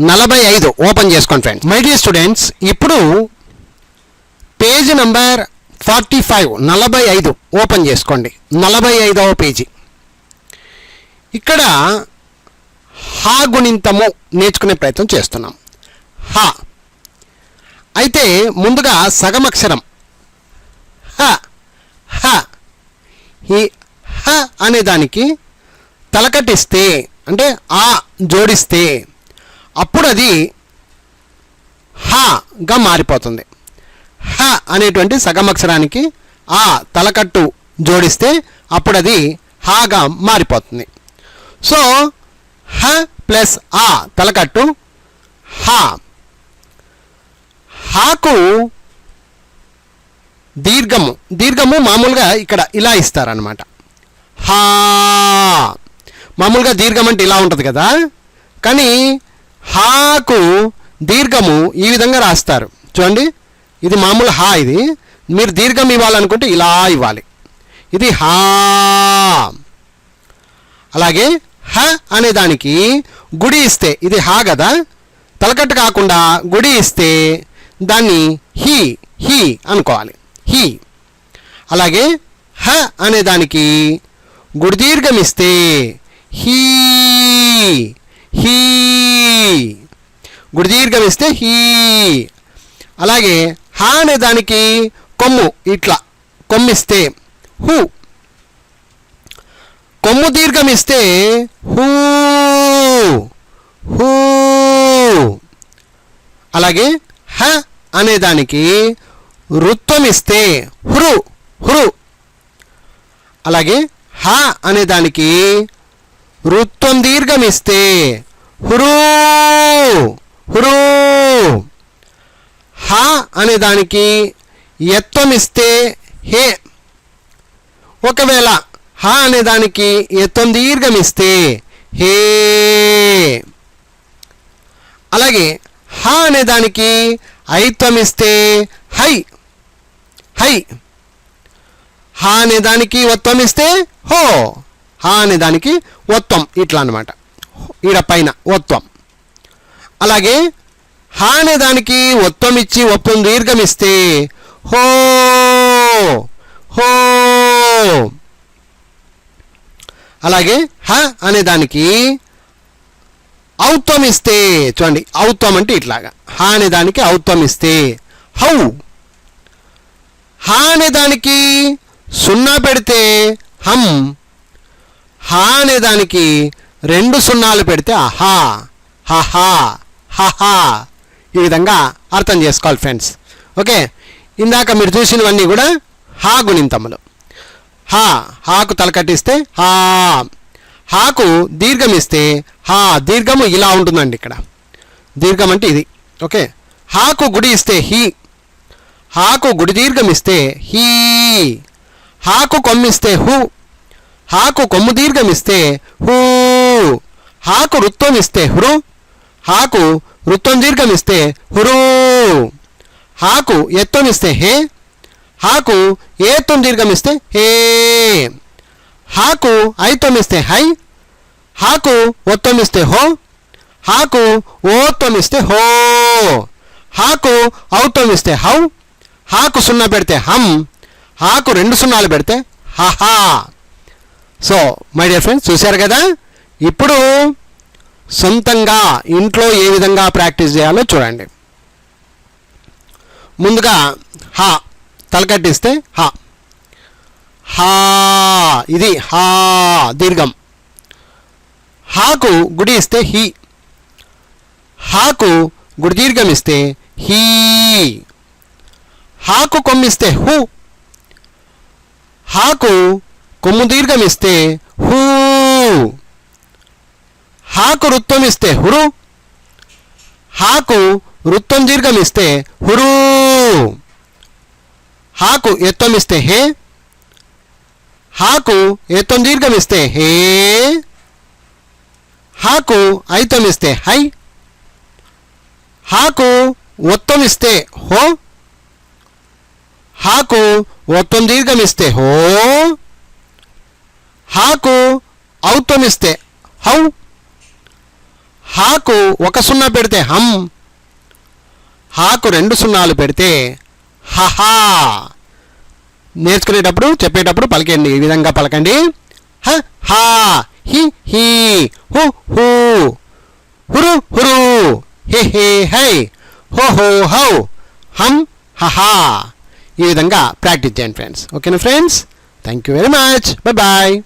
నలభై ఐదు. ఓపెన్ చేసుకోండి ఫ్రెండ్స్. మై డియర్ స్టూడెంట్స్ ఇప్పుడు పేజ్ నంబర్ ఫార్టీ ఫైవ్ నలభై ఐదు ఓపెన్ చేసుకోండి. నలభై ఐదవ పేజీ. ఇక్కడ హా గుణింతము నేర్చుకునే ప్రయత్నం చేస్తున్నాం. హా. అయితే ముందుగా సగం అక్షరం హ. హ. ఈ హ అనే దానికి తలకట్టిస్తే అంటే ఆ జోడిస్తే అప్పుడు అది హగా మారిపోతుంది. హ అనేటువంటి సగం అక్షరానికి ఆ తలకట్టు జోడిస్తే అప్పుడు అది హాగా మారిపోతుంది. సో హ ప్లస్ ఆ తలకట్టు హా. హాకు దీర్ఘము. దీర్ఘము మామూలుగా ఇక్కడ ఇలా ఇస్తారనమాట హా. మామూలుగా దీర్ఘం అంటే ఇలా ఉంటుంది కదా? కానీ హాకు దీర్ఘము ఈ విధంగా రాస్తారు. చూడండి ఇది మామూలు హా ఇది. మీరు దీర్ఘం ఇవ్వాలనుకుంటే ఇలా ఇవ్వాలి. ఇది హా. అలాగే హ అనే దానికి గుడి ఇస్తే ఇది హా కదా తలకట్టు కాకుండా గుడి ఇస్తే దాన్ని హీ హీ అనుకోవాలి. హీ. అలాగే హ అనే దానికి గుడి దీర్ఘం ఇస్తే హీ హీ. గుడి దీర్ఘం ఇస్తే హీ. అలాగే హ అనే దానికి కొమ్ము ఇట్లా కొమ్మిస్తే హూ. కొమ్ము దీర్ఘం ఇస్తే హూ. హూ. అలాగే హ అనే దానికి ఇస్తే హురు హురు అలాగే హ అనే దానికి దీర్ఘం ఇస్తే హురు హురూ! హ అనే దానికి ఎత్వం ఇస్తే హే. ఒకవేళ హ అనే దానికి ఎత్వం దీర్ఘం ఇస్తే హే. అలాగే హ అనే దానికి ఐత్వం ఇస్తే హై. హై. హ అనే దానికి ఒత్వం ఇస్తే హో. హ అనే దానికి ఒత్వం ఇట్లా అనమాట ఈడ పైన ఒత్వం అలాగే హ అనే దానికి ఒత్తం ఇచ్చి ఒప్పం దీర్ఘం ఇస్తే హో హో. అలాగే హ అనే దానికి ఔత్వం ఇస్తే చూడండి ఔత్వం అంటే ఇట్లాగా. హ అనే దానికి ఔత్వం ఇస్తే హౌ. హ అనే దానికి సున్నా పెడితే హం. హ అనే దానికి రెండు సున్నాలు పెడితే అహా. హహా హహా. ఈ విధంగా అర్థం చేసుకోవాలి ఫ్రెండ్స్ ఓకే? ఇందాక మీరు చూసినవన్నీ కూడా హా గుణింతములు. హా హాకు తలకట్టిస్తే హా. హాకు దీర్ఘం ఇస్తే హా. దీర్ఘము ఇలా ఉంటుందండి ఇక్కడ. దీర్ఘం అంటే ఇది. ఓకే? హాకు గుడి ఇస్తే హీ. హాకు గుడి దీర్ఘం ఇస్తే హీ. హాకు కొమ్మిస్తే హూ. హాకు కొమ్ము దీర్ఘం ఇస్తే హూ. హాకు వృత్తం ఇస్తే హృ. హాకు హురూ. దీర్ఘం ఇస్తే హే. హాకు ఏత్తుందీర్ఘమిస్తే హే. హాకు ఇస్తే హై. హాకు ఒత్వం హో. హాకు ఓత్వం ఇస్తే హో. Haku ఔత్వం how. హాకు సున్నా పెడితే హం. హాకు రెండు సున్నాలు పెడితే హహా సో మై డియర్ ఫ్రెండ్స్ చూశారు కదా? ఇప్పుడు సొంతంగా ఇంట్లో ఏ విధంగా ప్రాక్టీస్ చేయాలో చూడండి. ముందుగా హా తలకట్టిస్తే హా. హా ఇది హా దీర్ఘం. హాకు గుడి ఇస్తే హీ. హాకు గుడి దీర్ఘం ఇస్తే హీ. హాకు కొమ్మిస్తే హూ. హాకు కొమ్ము దీర్ఘం ఇస్తే హూ. హాకు వృత్తం ఇస్తే హురు హాకు వృత్తం దీర్ఘం ఇస్తే హురు హాకు ఎత్తం ఇస్తే హే హాకు ఎత్తం దీర్ఘం ఇస్తే హే హాకు ఐతం ఇస్తే హై హాకు ఒత్తం ఇస్తే హో హాకు ఒత్తం దీర్ఘం ఇస్తే హో హాకు ఔత్వం ఇస్తే హౌ హాకు ఒక సున్నా పెడితే హం హాకు రెండు సున్నాలు పెడితే హహా. నేర్చుకునేటప్పుడు చెప్పేటప్పుడు పలకండి. ఈ విధంగా పలకండి. హ హా హి హి హు హు. హురు హురు. హే హే హై. హో హో హౌ. హం హహా. ఈ విధంగా ప్రాక్టీస్ చేయండి ఫ్రెండ్స్. ఓకేనా friends? Thank you very much bye bye